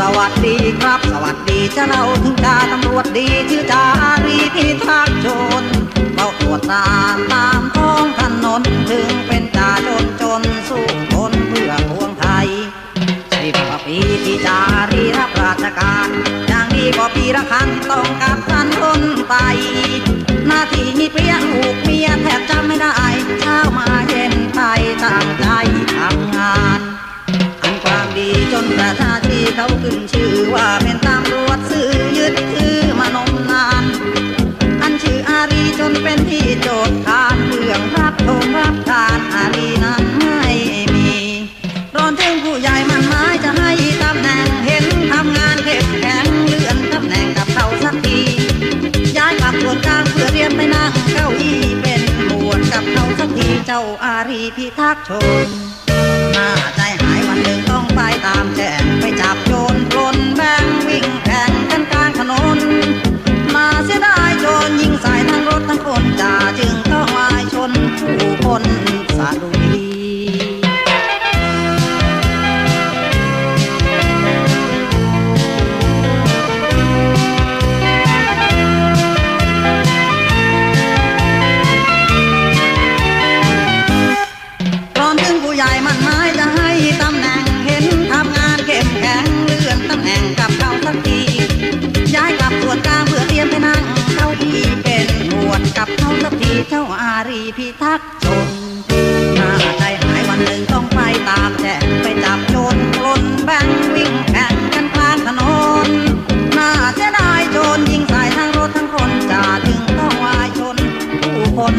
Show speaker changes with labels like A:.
A: สวัสดีครับ สวัสดีจะเล่าถึงจาตำรวจดีชื่อจารีพิทักษ์ชนเฝ้าตรวจตามตามท้องถนนถึงเป็นจ่าจนจนสู้ทนเพื่อพวงไทยสิบกว่าปีที่จารีรับราชการอย่างดีกว่าปีละครั้งต้องกับทันคนไป จนประชาชีเขาขึ้นชื่อว่าเป็นตำรวจซื้อยึดถือมานมนาน อันชื่ออารีจนเป็นที่โจทย์การเรื่องรับโทษรับทานอารีนั้นไม่มีร้อนถึงผู้ใหญ่มันหมายจะให้ตำแหน่งเห็นทำงานเข้มแข็งเลื่อนตำแหน่งกับเขาสักทีย้ายกลับส่วนกลางเพื่อเรียนไปนั่งเก้าอี้เป็นหมวดกับเขาสักทีเจ้าอารีพิทักษ์ชนหน้าใจหายวันหนึ่งต้องไปตามแจ้ นสะดุ เจ้าอารีพิทักษ์ชนหน้าใจหายวันหนึ่งต้องไปตามแจกไปจับโจรกลนแบงวิ่งแข่งกันกลางถนนหน้าเสียดายโจรยิงใส่ทั้งรถทั้งคนจ่าจึงต้องวายชนผู้คน